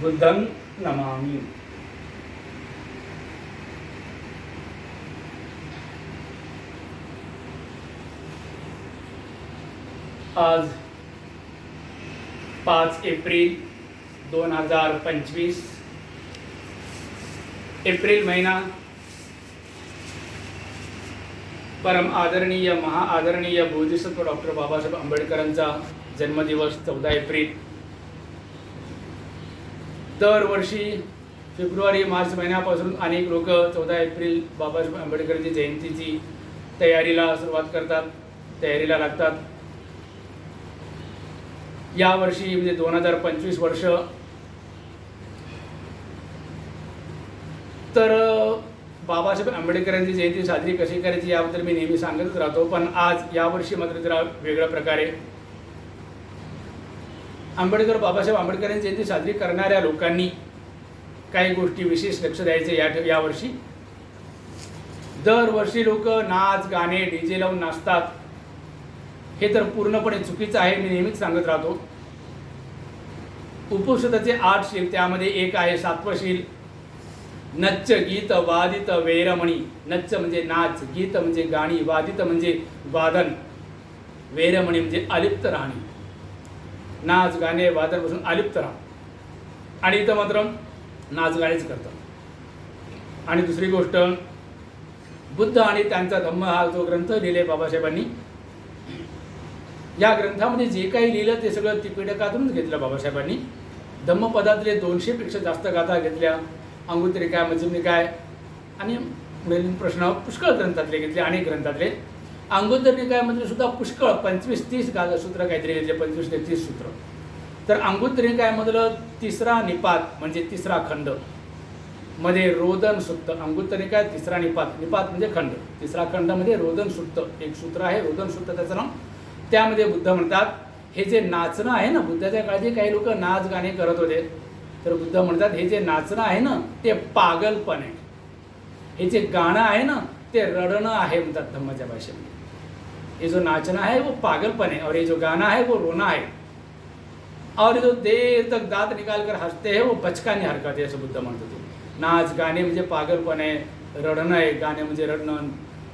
बुद्धं नमामि। आज पाच एप्रिल दोन हजार पंचवीस एप्रिल महिना परम आदरणीय महाआदरणीय बोधिसत्व डॉक्टर बाबासाहेब आंबेडकरांचा जन्मदिवस चौदा एप्रिल. दरवर्षी फेब्रुवारी मार्च महिन्यापासून अनेक लोक चौदा एप्रिल बाबासाहेब आंबेडकरांची जयंतीची तयारीला सुरुवात करतात तयारीला लागतात. यावर्षी म्हणजे दोन हजार पंचवीस वर्ष. तर बाबासाहेब आंबेडकरांची जयंती साजरी कशी करायची याबद्दल मी नेहमी सांगतच राहतो पण आज यावर्षी मात्र जरा वेगळ्या प्रकारे आंबेडकर बाबासाहेब आंबेडकरांची जयंती साजरी करणाऱ्या लोकांनी काही गोष्टी विशेष लक्ष द्यायचे या यावर्षी. दरवर्षी लोक नाच गाणे डी जे लावून नाचतात. हे तर पूर्णपणे चुकीचं आहे मी नेहमीच सांगत राहतो. उपनिषदाचे आठ शील त्यामध्ये एक आहे सात्वशील नच्च गीत वादित वैरमणी. नच्च म्हणजे नाच गीत म्हणजे गाणी वादित म्हणजे वादन. वैरमणी म्हणजे अलिप्त राहणी. नाच गाणे वादनपासून अलिप्त राहा. आणि इथं मात्र नाच गाणेच करतात. आणि दुसरी गोष्ट बुद्ध आणि त्यांचा धम्म हा जो ग्रंथ लिहिले बाबासाहेबांनी या ग्रंथामध्ये जे काही लिहिलं ते सगळं त्रिपिटकातूनच घेतलं बाबासाहेबांनी. धम्मपदातले दोनशेपेक्षा जास्त गाथा घेतल्या अंगुतरी काय काय आणि पुढील प्रश्न पुष्कळ ग्रंथातले घेतले अनेक ग्रंथातले. अंगोदर निकायामध्ये सुद्धा पुष्कळ पंचवीस तीस गाजसूत्र काहीतरी घेतले पंचवीस ते तीस सूत्र. तर अंगोत्तर निकायामधलं तिसरा निपात म्हणजे तिसरा खंड. मध्ये रोदन सुप्त अंगुत्तर निकाय तिसरा निपात. निपात म्हणजे खंड. तिसरा खंडमध्ये रोदन सुप्त एक सूत्र आहे रोदन सुप्त त्याचं नाव. त्यामध्ये बुद्ध म्हणतात हे जे नाचणं आहे ना बुद्धाच्या काळजी काही लोक नाच गाणे करत होते. तर बुद्ध म्हणतात हे जे नाचणं आहे ना ते पागलपण आहे. हे जे गाणं आहे ना ते रडणं आहे म्हणतात धम्माच्या भाषेमध्ये. ये जो नाचना है वो पागलपन है और ये जो गाना है वो रोना है। और जो देर तक दांत निकाल कर हंसते हैं वो बचकानी हरकत है असं बुद्ध म्हणतो होते नाच गाणे म्हणजे पागलपण आहे रडणं आहे गाणे म्हणजे रडणं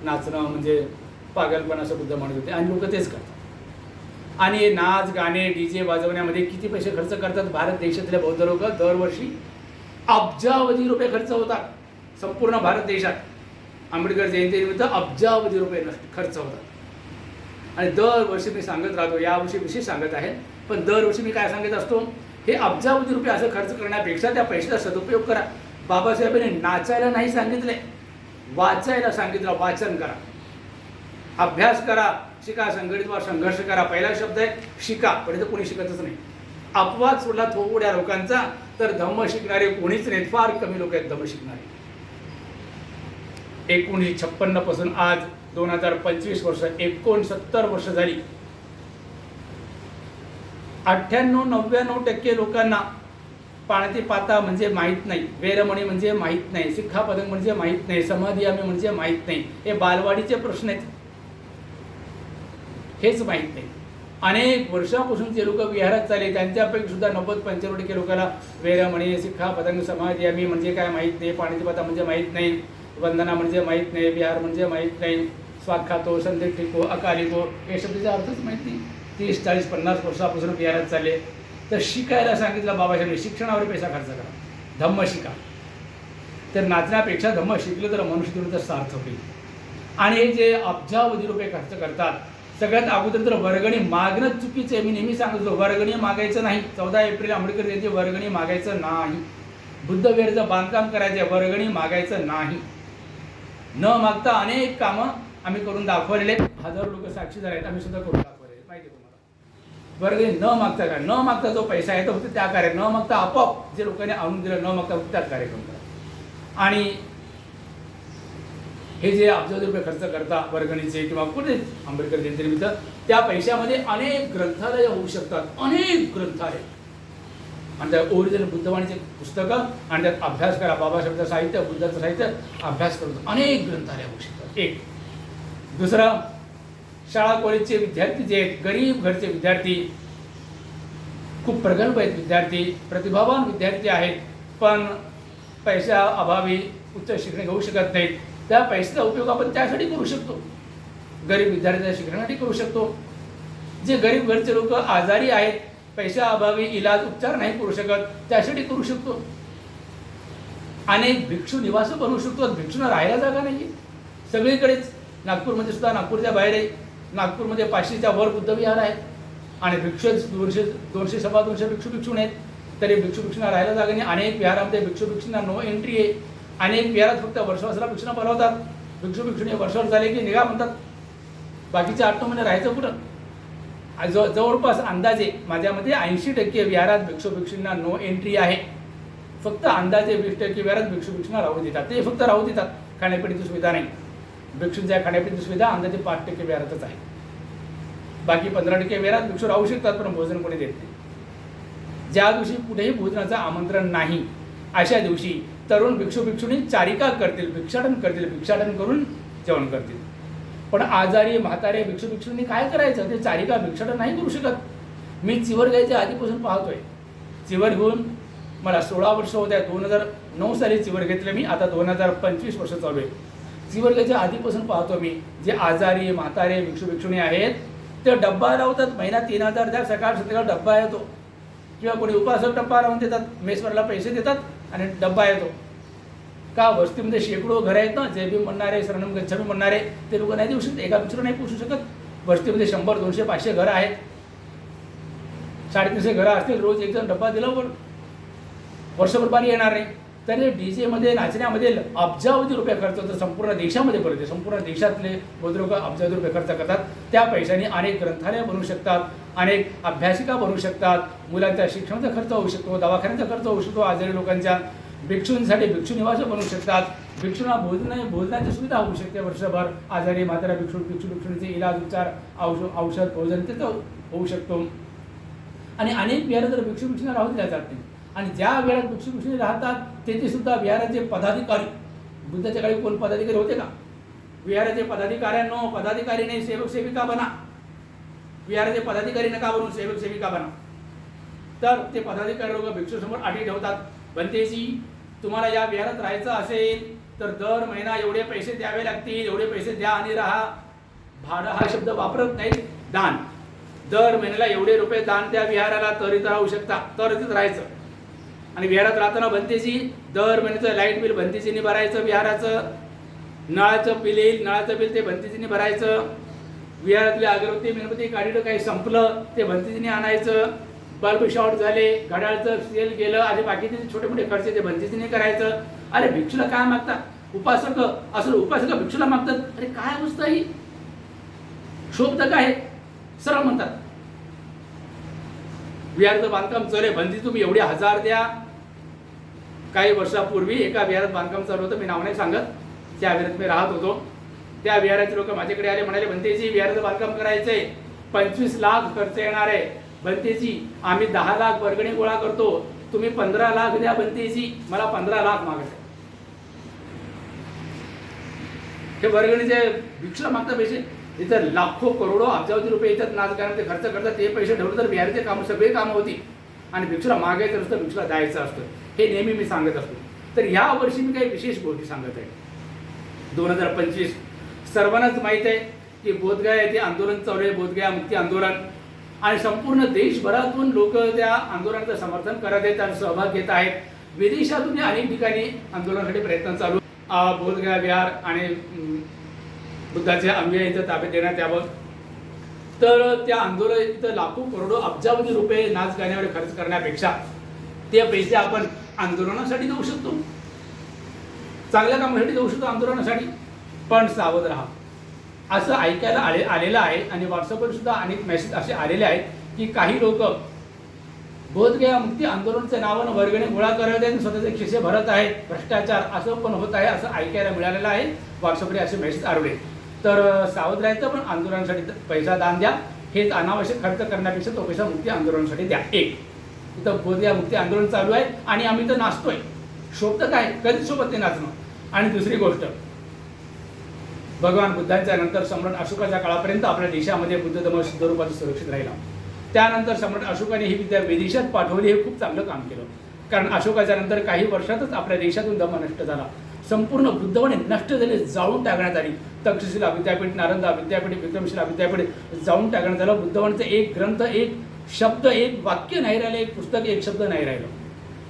नाचणं म्हणजे पागलपण असं बुद्ध म्हणत होते आणि लोक तेच करतात। आणि हे नाच गाणे डी जे वाजवण्यामध्ये किती पैसे खर्च करतात? भारत देशातले बौद्ध लोक दरवर्षी अब्जावधी रुपये खर्च होतात. संपूर्ण भारत देशात. आंबेडकर जयंतीनिमित्त अब्जावधी रुपये खर्च होतात. आणि दरवर्षी मी सांगत राहतो यावर्षी विशेष सांगत आहे. पण दरवर्षी मी काय सांगत असतो हे अब्जावधी रुपये असं खर्च करण्यापेक्षा त्या पैशाचा सदुपयोग करा. बाबासाहेबांनी नाचायला नाही सांगितले वाचायला सांगितलं वाचन करा. अभ्यास करा शिका संघटित वा संघर्ष करा. पहिला शब्द आहे शिका. पण इथं कोणी शिकतच नाही. अपवाद सोडला थोड्या लोकांचा तर धम्म शिकणारे कोणीच नाहीत. फार कमी लोक आहेत धम्म शिकणारे. एकोणीसशे छप्पन्नपासून आज दोन हजार पंचवीस वर्ष एकोणसत्तर वर्ष झाली. अठ्ठ्याण्णव नव्याण्णव टक्के लोकांना पाण्याची पाता म्हणजे माहीत नाही वेरमणी म्हणजे माहीत नाही सिक्खा म्हणजे माहीत नाही समाधी आम्ही म्हणजे माहीत नाही हे बालवाडीचे प्रश्न आहेत. हेच माहीत नाही. अनेक वर्षापासून जे लोक विहारात चालले त्यांच्यापैकी सुद्धा नव्वद पंच्याण्णव टक्के लोकांना वेरमणी सिक्खा पतंग समाधी आम्ही म्हणजे काय माहीत नाही पाण्याची पाता म्हणजे माहीत नाही वंदना म्हणजे माहीत नाही विहार म्हणजे माहीत नाही. स्वाखातो टिको अकालिको हे शब्दाचा अर्थच माहीत नाही. तीस चाळीस पन्नास वर्षापासून विहारात चालले. तर शिकायला सांगितलं बाबासाहेब शिक्षणावर पैसा खर्च करा. धम्म शिका. तर नाचण्यापेक्षा धम्म शिकलं तर मनुष्य तर सार्थ होईल. आणि हे जे अब्जावधी रुपये खर्च करतात सगळ्यात अगोदर तर वर्गणी मागणं चुकीचं आहे. मी नेहमी सांगतो वर्गणी मागायचं नाही. चौदा एप्रिल आंबेडकर यांची वर्गणी मागायचं नाही. बुद्धविहाराचं बांधकाम करायचं वर्गणी मागायचं नाही. न मागता अनेक कामं आम्ही करून दाखवलेले हजारो लोक साक्षीदार आहेत आम्ही सुद्धा करून दाखवलेले माहिती आहे तुम्हाला. बरं न मागता काय न मागता जो पैसा आहे तो फक्त त्या कार्य न मागता आपोआप जे लोकांनी आणून दिलं न मागता फक्त त्यात कार्यक्रम करा. आणि हे जे अब्जावधी रुपये खर्च करता वर्गणीचे किंवा कुठे आंबेडकर जयंतीनिमित्त त्या पैशामध्ये अनेक ग्रंथालय होऊ शकतात. अनेक ग्रंथालय. आणि त्या ओरिजिनल बुद्धवाणीचे पुस्तकं आणि त्यात अभ्यास करा. बाबासाहेबचं साहित्य बुद्धाचं साहित्य अभ्यास करून अनेक ग्रंथालय होऊ शकतात. एक. दुसरं शाळा कॉलेजचे विद्यार्थी जे आहेत गरीब घरचे विद्यार्थी खूप प्रगल्भ आहेत विद्यार्थी प्रतिभावान विद्यार्थी आहेत पण पैशा अभावी उच्च शिक्षण घेऊ शकत नाहीत. त्या पैशाचा उपयोग आपण त्यासाठी करू शकतो. गरीब विद्यार्थ्यांच्या शिक्षणासाठी करू शकतो. जे गरीब घरचे लोक आजारी आहेत पैशा अभावी इलाज उपचार नाही करू शकत त्यासाठी करू शकतो. अनेक भिक्षू निवास बनवू शकतो भिक्षूंना राहायला जागा नाही सगळीकडेच नागपूरमध्ये सुद्धा नागपूरच्या बाहेर आहे. नागपूरमध्ये पाचशेच्या वर बुद्धविहार आहेत. आणि भिक्षू दोनशे दोनशे सव्वा दोनशे भिक्षू भिक्षूण आहेत. तरी भिक्षू भिक्षूंना राहायला जागा नाही. अनेक विहारामध्ये भिक्षू भिक्षूंना नो एंट्री आहे. अनेक विहारात फक्त वर्षवासाला भिक्षूंना बोलावतात. भिक्षू भिक्षुणी वर्षावर झाले की निघा म्हणतात. बाकीचे आठ नऊ महिने राहायचं कुठं? ज जवळपास अंदाजे माझ्यामध्ये ऐंशी टक्के विहारात भिक्षू भिक्षूंना नो एंट्री आहे. फक्त अंदाजे वीस टक्के विहारात भिक्षू भिक्षूंना राहू देतात. ते फक्त राहू देतात. खाण्यापिण्याची सुविधा नाही. भिक्षूंच्या खाण्यापिण्याची सुविधा अंदाजे पाच टक्के व्यारातच आहे. बाकी पंधरा टक्के विहारात भिक्षू राहू शकतात पण भोजन कोणी देत नाही. ज्या दिवशी कुठेही भोजनाचं आमंत्रण नाही अशा दिवशी तरुण भिक्षू भिक्षुणी चारिका करतील भिक्षाटन करतील भिक्षाटन करून जेवण करतील. पण आजारी म्हातारे भिक्षू भिक्षूंनी काय करायचं? ते चारिका भिक्षाटन नाही करू शकत. मी चिवर घ्यायच्या आधीपासून पाहतोय. चिवर घेऊन मला सोळा वर्ष होत्या दोन हजार नऊ साली चिवर घेतले मी आता दोन हजार पंचवीस वर्ष चालू आहे. जीवर्गाच्या आधीपासून पाहतो मी. जे आजारी म्हातारे भिक्षू भिक्षुणी आहेत ते डब्बा लावतात. महिना तीन हजार द्या सकाळ संध्याकाळ डब्बा येतो. किंवा कोणी उपासक डब्बा लावून देतात मेसवरला पैसे देतात आणि डब्बा येतो. का वस्तीमध्ये शेकडो घर आहेत ना जे बी म्हणणारे सरणम गच्छामी म्हणणारे ते लोक नाही देऊ शकत एका मित्र नाही पोचू शकत. वस्तीमध्ये शंभर दोनशे पाचशे घरं आहेत. साडेतीनशे घरं असतील रोज एक जण डब्बा दिला पण वर्षभर पाणी येणार नाही. तर डी जेमध्ये नाचण्यामध्ये अब्जावधी रुपये खर्च होतो संपूर्ण देशामध्ये पडते. संपूर्ण देशातले बहुत लोक अब्जावधी रुपये खर्च करतात. त्या पैशाने अनेक ग्रंथालय बनवू शकतात अनेक अभ्यासिका बनवू शकतात. मुलांच्या शिक्षणाचा खर्च होऊ शकतो दवाखान्याचा खर्च होऊ शकतो आजारी लोकांच्या. भिक्षूंसाठी भिक्षू निवास बनवू शकतात. भिक्षूंना भोजन भोजनाची सुविधा होऊ शकते वर्षभर. आजारी म्हातारा भिक्षू भिक्षू भिक्षूंचे इलाज उपचार औषध औषध भोजन त्याचं होऊ शकतो. आणि अनेक वेळा तर भिक्षू भिक्षूंना राहून दिल्या जात नाही. आणि ज्या वेळात भिक्षू भिक्षुणी राहतात तेथे सुद्धा विहाराचे पदाधिकारी. बुद्धाच्या काळी कोण पदाधिकारी होते का? विहाराचे पदाधिकाऱ्यांनो पदाधिकारीने सेवक सेविका बना. विहाराचे पदाधिकारी नका बनून सेवक सेविका बना. तर ते पदाधिकारी लोक भिक्षूसमोर आठी ठेवतात. बनतेजी तुम्हाला या विहारात राहायचं असेल तर दर महिना एवढे पैसे द्यावे लागतील एवढे पैसे द्या आणि राहा. भाडं हा शब्द वापरत नाही दान. दर महिन्याला एवढे रुपये दान द्या विहाराला तर इथं राहू शकता. तर तिथं राहायचं. आणि विहारात राहताना भंतीजी दर महिन्याचं लाइट बिल बनतेजीने भरायचं विहाराचं. नळाचं बिल येईल नळाचं बिल ते भंतीजीने भरायचं विहारातली अगरबत्ती मेणबत्ती काढलं काही संपलं ते भंतीजीने आणायचं. बल्ब शॉर्ट झाले घड्याळचं सेल गेलं आणि बाकीचे जे छोटे मोठे खर्च ते भंतीजीने करायचं. अरे भिक्षूला काय मागतात? उपासक असं उपासक भिक्षूला मागतात? अरे काय अवस्था ही? शोभत काय? सरळ म्हणतात. विहारचं बांधकाम चालू आहे. बंदी तुम्ही एवढे हजार द्या. काही वर्षापूर्वी एका विहारात बांधकाम चालू होतं. मी नाव नाही सांगत. त्या विहारात मी राहत होतो. त्या विहाराचे लोक माझ्याकडे आले म्हणाले भंतेजी विहाराचं बांधकाम करायचंय. पंचवीस लाख खर्च येणार आहे. बनतेजी आम्ही दहा लाख वर्गणी गोळा करतो. तुम्ही पंधरा लाख द्या बनतेजी मला पंधरा लाख मागत हे वर्गणीचे भिक्षा मागता पैसे इथं लाखो करोडो अब्जावधी रुपये येतात नाच कारण ते खर्च करतात ते पैसे ठेवले तर बिहारीचे कामं सगळे कामं होती आणि भिक्षुला मागायचं असतं भिक्षुला द्यायचं असतं. हे नेहमी मी सांगत असतो. तर ह्या वर्षी मी काही विशेष गोष्टी सांगत आहे. दोन हजार पंचवीस. सर्वांनाच माहीत आहे की बोधगया येथे आंदोलन चालू आहे बोधगया मुक्ती आंदोलन. आणि संपूर्ण देशभरातून लोक त्या आंदोलनाचं समर्थन करत आहेत आणि सहभाग घेत आहेत. विदेशातून अनेक ठिकाणी आंदोलनासाठी प्रयत्न चालू. बोधगया विहार आणि बुद्धाचे अंबिया इथं ताब्यात देण्यात यावं. तर त्या आंदोलन इथं लाखो करोडो अब्जावधी रुपये नाच गाण्यावर खर्च करण्यापेक्षा ते पैसे आपण आंदोलनासाठी देऊ शकतो. चांगल्या कामासाठी देऊ शकतो आंदोलनासाठी पण सावध राहा. असं ऐकायला आले आलेलं आहे आणि व्हॉट्सअपवर सुद्धा अनेक मेसेज असे आलेले आहेत की काही लोक बोधगया मुक्ती आंदोलनाच्या नावानं वर्गणे गोळा करत आहेत स्वतःचे खिसे भरत आहेत भ्रष्टाचार असं पण होत आहे असं ऐकायला मिळालेलं आहे. व्हॉट्सअपवर असे मेसेज आले तर सावध राहायचं पण आंदोलनासाठी पैसा दान द्या. हेच अनावश्यक खर्च करण्यापेक्षा तो पैसा मुक्ती आंदोलनासाठी द्या. एक. इथं बोधगया मुक्ती आंदोलन चालू आहे आणि आम्ही तर नाचतोय. शोभतं काय? कधीच सोबत ते नाचणं आणि दुसरी गोष्ट भगवान बुद्धांच्या नंतर सम्राट अशोकाच्या काळापर्यंत आपल्या देशामध्ये बुद्ध धर्म शुद्ध रूपात सुरक्षित राहिला. त्यानंतर सम्राट अशोकाने ही विद्या विदेशात पाठवली हे खूप चांगलं काम केलं. कारण अशोकाच्या नंतर काही वर्षातच आपल्या देशातून धम्म नष्ट झाला. संपूर्ण बुद्धवणे नष्ट झाले जाळून टाकण्यात आली. तक्षशिला विद्यापीठ नालंदा विद्यापीठ विक्रमशिला विद्यापीठ जाऊन टाकण्यात आलं. बुद्धवाणीचं एक ग्रंथ एक शब्द एक वाक्य नाही राहिलं एक पुस्तक एक शब्द नाही राहिलं.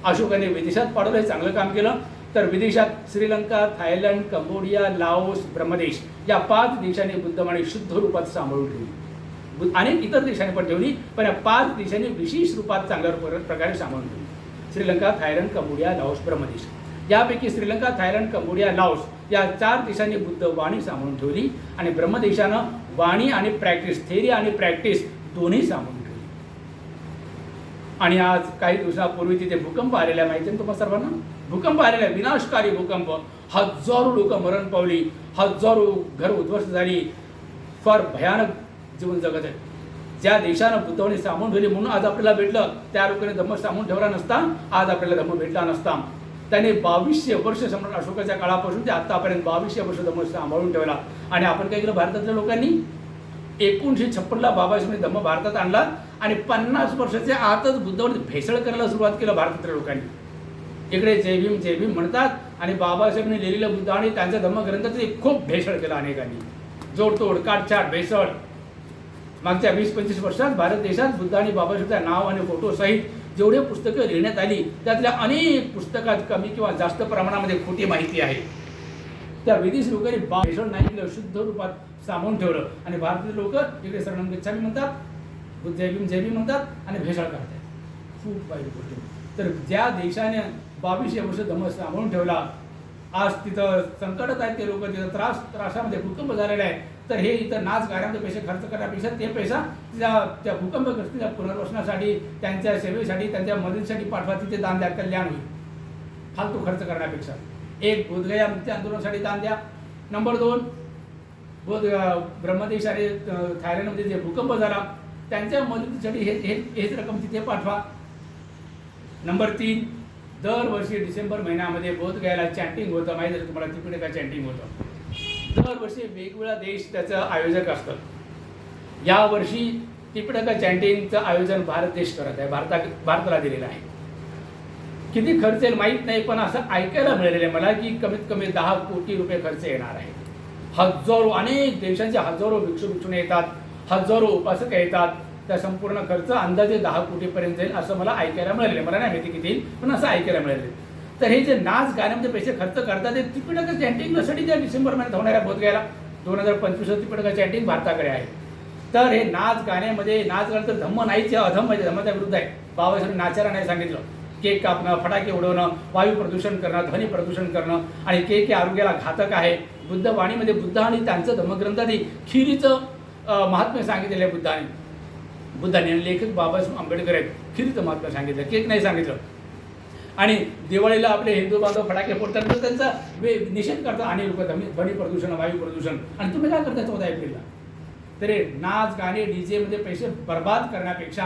अशोकाने विदेशात पाडवलं हे चांगलं काम केलं. तर विदेशात Sri Lanka Thailand Cambodia Laos Brahmadesh या पाच देशांनी बुद्धवाणी शुद्ध रूपात सांभाळून ठेवली. अनेक इतर देशांनी पण ठेवली पण या पाच देशांनी विशेष रूपात चांगल्या प्रकारे सांभाळून ठेवली. Sri Lanka Thailand Cambodia Laos Brahmadesh. यापैकी श्रीलंका थायलंड कंबोडिया लाओस या चार देशांनी बुद्ध वाणी सांभाळून ठेवली आणि ब्रह्मदेशानं वाणी आणि प्रॅक्टिस थेरी आणि प्रॅक्टिस दोन्ही सांभाळून ठेवली. आणि आज काही दिवसापूर्वी तिथे भूकंप आलेला माहिती आहे तुम्हाला सर्वांना? भूकंप आलेला आहे विनाशकारी भूकंप. हजारो लोक मरण पावली हजारो घर उद्ध्वस्त झाली. फार भयानक जीवन जगत आहे. ज्या देशानं बुद्धवणी सामावून ठेवली म्हणून आज आपल्याला भेटलं त्या लोकांनी धम्म सामावून ठेवला नसता आज आपल्याला धम्म भेटला नसता. त्याने बावीसशे वर्ष सम्राट अशोकाच्या काळापासून ते आत्तापर्यंत बावीसशे वर्ष धम्म सांभाळून ठेवला. आणि आपण काय केलं भारतातल्या लोकांनी एकोणीसशे छप्पनला बाबासाहेबांनी धम्म भारतात आणला आणि पन्नास वर्षाच्या आतच बुद्धावरती भेसळ करायला सुरुवात केलं भारतातल्या लोकांनी. इकडे जय भीम जय भीम म्हणतात आणि बाबासाहेबांनी लिहिलेलं बुद्ध आणि त्यांच्या धम्मग्रंथाचे खूप भेसळ केला अनेकांनी. जोडतोड काटछाट भेसळ. मागच्या वीस पंचवीस वर्षात भारत देशात बुद्ध आणि बाबासाहेबचा नाव आणि फोटो सहित जेवढे पुस्तकं लिहिण्यात आली त्यातल्या अनेक पुस्तकात कमी किंवा जास्त प्रमाणामध्ये खोटी माहिती आहे. त्या विदेशी लोकांनी बा भेसळ नाही शुद्ध रूपात सामावून ठेवलं. आणि भारतीय लोक इकडे शरणम गच्छामी म्हणतात जैबीम जैबी म्हणतात आणि भेसळ काढतात खूप वाईट गोष्ट. तर ज्या देशाने बावीसशे वर्ष धम्म सांभाळून ठेवला आज तिथं संकटात आहेत ते लोक तिथं त्रास त्रासामध्ये भूकंप झालेला आहे. तर हे इथं नाच गाण्यामध्ये पैसे खर्च करण्यापेक्षा ते पैसा त्या त्या भूकंपग्रस्तीच्या पुनर्वसनासाठी त्यांच्या सेवेसाठी त्यांच्या मदतीसाठी पाठवा तिथे दान द्या कल्याण होईल. फालतू खर्च करण्यापेक्षा. एक बोधगया मुक्ती आंदोलनासाठी दान द्या. नंबर दोन बोध ब्रह्मदेश आणि थायलंडमध्ये जे भूकंप झाला त्यांच्या मदतीसाठी हे हेच रक्कम तिथे पाठवा. नंबर तीन दरवर्षी डिसेंबर महिन्यामध्ये बोधगयाला चॅन्टिंग होतं. माहिती आहे तुम्हाला? त्रिपिटका चॅन्टिंग होतं. दरवर्षी वेगवेगळा देश त्याचं आयोजक असतं यावर्षी त्रिपिटका चॅन्टिंगचं आयोजन भारत देश करत आहे. भारता भारताला दिलेलं आहे. किती खर्च येईल माहीत नाही पण असं ऐकायला मिळालेलं आहे मला की कमीत कमी दहा कोटी रुपये खर्च येणार आहे. हजारो अनेक देशांचे हजारो भिक्षू भिक्षुणे येतात हजारो उपासक येतात. त्या संपूर्ण खर्च अंदाजे दहा कोटीपर्यंत जाईल असं मला ऐकायला मिळालेलं आहे. मला नाही माहिती किती येईल पण असं ऐकायला मिळालेलं आहे. तर हे जे नाच गाण्यामध्ये पैसे खर्च करतात ते त्रिपिटका चॅन्टिंगसाठी त्या डिसेंबर महिन्यात होणाऱ्या बोधगयाला. दोन हजार पंचवीस त्रिपिटका चॅन्टिंग भारताकडे आहे. तर हे नाच गाण्यामध्ये नाच गाणं तर धम्म नाहीच आहे अधम्म आहे धम्माच्या विरुद्ध आहे. बाबासाहेब नाचायला नाही सांगितलं. केक कापणं फटाके उडवणं वायू प्रदूषण करणं ध्वनी प्रदूषण करणं आणि केक हे आरोग्याला घातक आहे. बुद्ध वाणीमध्ये बुद्ध आणि त्यांचं धर्मग्रंथाने खिरीचं महात्म्य सांगितलेलं आहे बुद्धाने. बुद्धाने आणि लेखक बाबासाहेब आंबेडकर आहेत खिरीचं महात्म्य सांगितलं केक नाही सांगितलं. आणि दिवाळीला आपले हिंदू बांधव फटाके फोडतात तर त्यांचा वे निषेध करतात आणि लोक. ध्वनी प्रदूषण वायू प्रदूषण. आणि तुम्ही काय करता चौदा एप्रिलला? तरी नाच गाणे डीजे मध्ये पैसे बर्बाद करण्यापेक्षा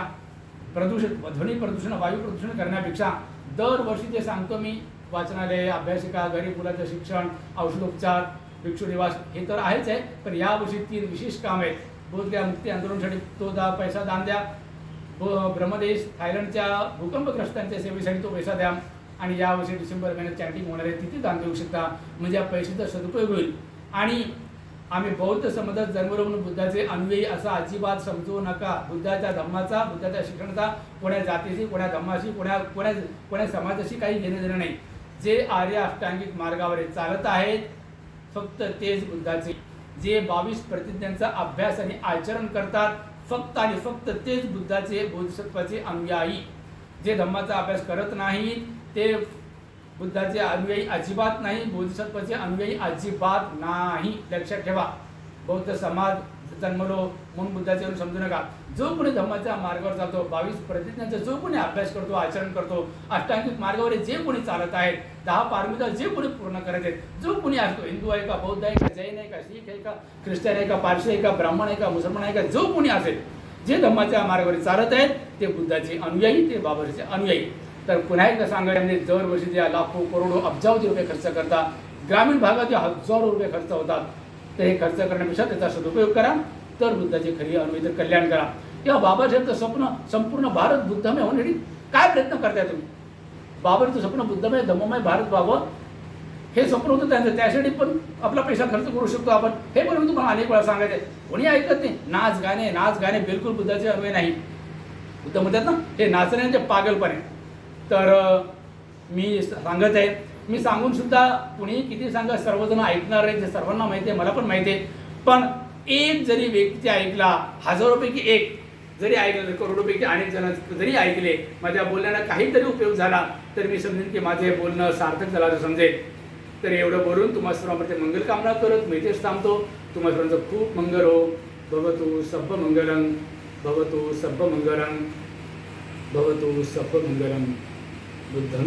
प्रदूषण ध्वनी प्रदूषण वायू प्रदूषण करण्यापेक्षा दरवर्षी जे सांगतो मी वाचनालय अभ्यासिका गरीब मुलाचं शिक्षण औषधोपचार भिक्षुनिवास हे तर आहेच आहे पण यावर्षी तीन विशेष काम आहेत. बोधगया मुक्ती आंदोलनासाठी तो दा पैसा दान द्या ब- ब्रह्मदेश थायलंडच्या भूकंपग्रस्तांच्या सेवेसाठी तो पैसा द्या आणि यावर्षी डिसेंबर महिन्यात चॅटिंग होणार आहे तिथे दान देऊ शकता. म्हणजे या पैशाचा सदुपयोग होईल. आणि आम्ही बौद्ध समाजात जन्मरवून बुद्धाचे अन्वयी असा अजिबात समजू नका. बुद्धाच्या धम्माचा बुद्धाच्या शिक्षणाचा कोण्या जातीशी कोण्या धम्माशी कोण्या कोण्या कोण्या समाजाशी काही घेणं देणं नाही. जे आर्य अष्टांगिक मार्गावर चालत आहेत फक्त तेच बुद्धाचे. जे बावीस प्रतिज्ञांचा अभ्यास आणि आचरण करतात फक्त आणि फक्त तेच बुद्धाचे बोधिसत्वाचे अनुयायी जे धम्माचा अभ्यास करत नाहीत ते बुद्धाचे अनुयायी अजिबात नाही बोधिसत्वाचे अनुयायी अजिबात नाही. लक्षात ठेवा. बौद्ध समाज जन्मलो म्हणून बुद्धाचे समजू नका. जो कोणी धम्माच्या मार्गावर जातो बावीस प्रतिज्ञांचा जो कोणी अभ्यास करतो आचरण करतो अष्टांगिक मार्गावर जे कोणी चालत आहेत दहा पारमिता जे कोणी पूर्ण करत आहेत जो कोणी असतो हिंदू आहे का बौद्ध आहे का जैन आहे का शीख आहे का ख्रिश्चन आहे का पारशी आहे का ब्राह्मण आहे का मुसलमान आहे का जो कोणी असेल जे धम्माच्या मार्गावर चालत आहेत ते बुद्धाचे अनुयायी ते बाबरचे अनुयायी. तर पुन्हा एकदा सांगायला म्हणजे दरवर्षी त्या लाखो करोडो अब्जावधी रुपये खर्च करतात ग्रामीण भागात हजारो रुपये खर्च होतात तर हे खर्च करण्यापेक्षा त्याचा सदुपयोग करा तर बुद्धाचे खरी अनुयायी कल्याण करा. किंवा बाबासाहेबचं स्वप्न संपूर्ण भारत बुद्धमय होण्यासाठी काय प्रयत्न करताय तुम्ही? बाबाचं स्वप्न बुद्धमय धम्ममय भारत व्हावं. हे स्वप्न होतं त्यांचं त्यासाठी पण आपला पैसा खर्च करू शकतो आपण. हे पण मी तुम्हाला अनेक वेळा सांगायचे कोणी ऐकत नाही नाच गाणे नाच गाणे बिलकुल बुद्धाचे हवे नाही. बुद्ध म्हणतात ना हे नाचण्याचे पागलपणे. तर मी सांगत आहे मी सांगून सुद्धा कुणी किती सांगा सर्वजण ऐकणार आहे ते सर्वांना माहिती आहे मला पण माहिती आहे. पण एक जरी व्यक्ती ऐकला हजारोपैकी एक जरी ऐकलं करोडोपैकी अनेक जण जरी ऐकले माझ्या बोलण्याला काहीतरी उपयोग झाला तर मी समजेन की माझे बोलणं सार्थक झालं असं समजेल तर एवढं बोलून तुम्हा सर्वांमध्ये मंगल कामना करत मी तेच थांबतो. तुम्हा सर्वांचं खूप मंगल हो. भवतु सभ्य मंगलम भवतु सभ्य मंगलम भवतु सभ्य मंगलम बुद्धं